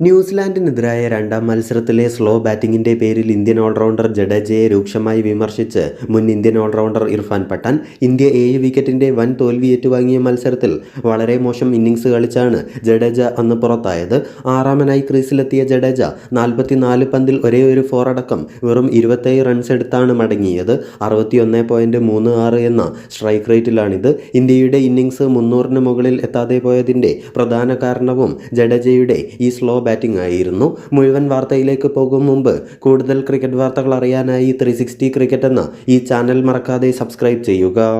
ന്യൂസിലാൻഡിനെതിരായ രണ്ടാം മത്സരത്തിലെ സ്ലോ ബാറ്റിംഗിന്റെ പേരിൽ ഇന്ത്യൻ ഓൾറൗണ്ടർ ജഡേജയെ രൂക്ഷമായി വിമർശിച്ച് മുൻ Indian allrounder Irfan Pathan India ഏഴ് വിക്കറ്റിന്റെ വൻ തോൽവി ഏറ്റുവാങ്ങിയ മത്സരത്തിൽ വളരെ മോശം ഇന്നിംഗ്സ് കളിച്ചാണ് ജഡേജ അന്ന് പുറത്തായത്. ആറാമനായി ക്രീസിലെത്തിയ ജഡേജ നാൽപ്പത്തിനാല് പന്തിൽ ഒരേ ഒരു ഫോർ അടക്കം വെറും ഇരുപത്തേഴ് റൺസ് എടുത്താണ് മടങ്ങിയത്. അറുപത്തിയൊന്ന് പോയിന്റ് മൂന്ന് ആറ് എന്ന സ്ട്രൈക്ക് റേറ്റിലാണിത് ഇന്ത്യയുടെ ഇന്നിംഗ്സ് മുന്നൂറിന് മുകളിൽ എത്താതെ പോയതിന്റെ പ്രധാന കാരണവും ജഡേജയുടെ ഈ സ്ലോ ബാറ്റിംഗ് ആയിരുന്നു. മുഴുവൻ വാർത്തയിലേക്ക് പോകും മുമ്പ് കൂടുതൽ ക്രിക്കറ്റ് വാർത്തകൾ അറിയാനായി ത്രീ ക്രിക്കറ്റ് എന്ന ഈ ചാനൽ മറക്കാതെ സബ്സ്ക്രൈബ് ചെയ്യുക.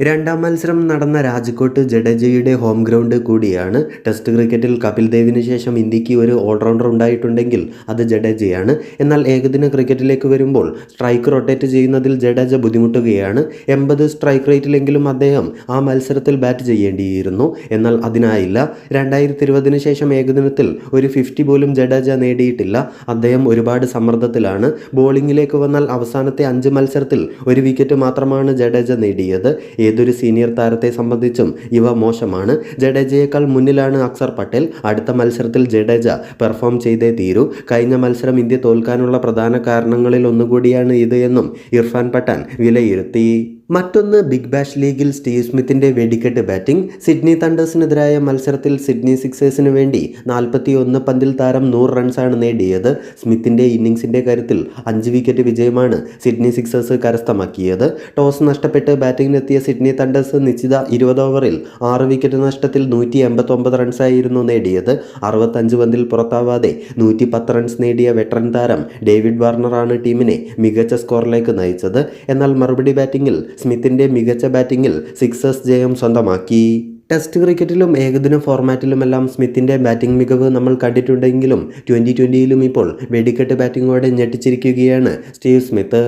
രണ്ടാം മത്സരം നടന്ന രാജ്കോട്ട് ജഡേജയുടെ ഹോം ഗ്രൗണ്ട് കൂടിയാണ്. ടെസ്റ്റ് ക്രിക്കറ്റിൽ കപിൽ ദേവിന് ശേഷം ഇന്ത്യയ്ക്ക് ഒരു ഓൾറൗണ്ടർ ഉണ്ടായിട്ടുണ്ടെങ്കിൽ അത് ജഡേജയാണ്. എന്നാൽ ഏകദിന ക്രിക്കറ്റിലേക്ക് വരുമ്പോൾ സ്ട്രൈക്ക് റൊട്ടേറ്റ് ചെയ്യുന്നതിൽ ജഡേജ ബുദ്ധിമുട്ടുകയാണ്. എൺപത് സ്ട്രൈക്ക് റേറ്റിലെങ്കിലും അദ്ദേഹം ആ മത്സരത്തിൽ ബാറ്റ് ചെയ്യേണ്ടിയിരുന്നു. എന്നാൽ അതിനായില്ല. രണ്ടായിരത്തി ഇരുപതിന് ശേഷം ഏകദിനത്തിൽ ഒരു ഫിഫ്റ്റി പോലും ജഡേജ നേടിയിട്ടില്ല. അദ്ദേഹം ഒരുപാട് സമ്മർദ്ദത്തിലാണ്. ബോളിങ്ങിലേക്ക് വന്നാൽ അവസാനത്തെ അഞ്ച് മത്സരത്തിൽ ഒരു വിക്കറ്റ് മാത്രമാണ് ജഡേജ നേടിയത്. ഏതൊരു സീനിയർ താരത്തെ സംബന്ധിച്ചും ഇവ മോശമാണ്. ജഡേജയേക്കാൾ മുന്നിലാണ് അക്സർ പട്ടേൽ. അടുത്ത മത്സരത്തിൽ ജഡേജ പെർഫോം ചെയ്തേ തീരൂ. കഴിഞ്ഞ മത്സരം ഇന്ത്യ തോൽക്കാനുള്ള പ്രധാന കാരണങ്ങളിൽ ഒന്നുകൂടിയാണ് ഇത് എന്നും ഇർഫാൻ പട്ടാൻ വിലയിരുത്തി. മറ്റൊന്ന് ബിഗ് ബാഷ് ലീഗിൽ സ്റ്റീവ് സ്മിത്തിന്റെ വെടിക്കെട്ട് ബാറ്റിംഗ്. സിഡ്നി തണ്ടേഴ്സിനെതിരായ മത്സരത്തിൽ സിഡ്നി സിക്സേഴ്സിന് വേണ്ടി നാൽപ്പത്തി ഒന്ന് പന്തിൽ താരം നൂറ് റൺസാണ് നേടിയത്. സ്മിത്തിന്റെ ഇന്നിംഗ്സിന്റെ കാര്യത്തിൽ അഞ്ച് വിക്കറ്റ് വിജയമാണ് സിഡ്നി സിക്സേഴ്സ് കരസ്ഥമാക്കിയത്. ടോസ് നഷ്ടപ്പെട്ട് ബാറ്റിംഗിനെത്തിയ സിഡ്നി തണ്ടേഴ്സ് നിശ്ചിത ഇരുപത് ഓവറിൽ ആറ് വിക്കറ്റ് നഷ്ടത്തിൽ നൂറ്റി എൺപത്തൊമ്പത് റൺസായിരുന്നു നേടിയത്. അറുപത്തഞ്ച് പന്തിൽ പുറത്താവാതെ നൂറ്റി പത്ത് റൺസ് നേടിയ വെറ്ററൻ താരം ഡേവിഡ് വാർണറാണ് ടീമിനെ മികച്ച സ്കോറിലേക്ക് നയിച്ചത്. എന്നാൽ മറുപടി ബാറ്റിംഗിൽ സ്മിത്തിന്റെ മികച്ച ബാറ്റിംഗിൽ സിക്സേഴ്സ് ജയം സ്വന്തമാക്കി. ടെസ്റ്റ് ക്രിക്കറ്റിലും ഏകദിന ഫോർമാറ്റിലുമെല്ലാം സ്മിത്തിന്റെ ബാറ്റിംഗ് മികവ് നമ്മൾ കണ്ടിട്ടുണ്ടെങ്കിലും ട്വന്റി ട്വന്റിയിലും ഇപ്പോൾ വെടിക്കെട്ട് ബാറ്റിങ്ങോടെ ഞെട്ടിച്ചിരിക്കുകയാണ് സ്റ്റീവ് സ്മിത്ത്.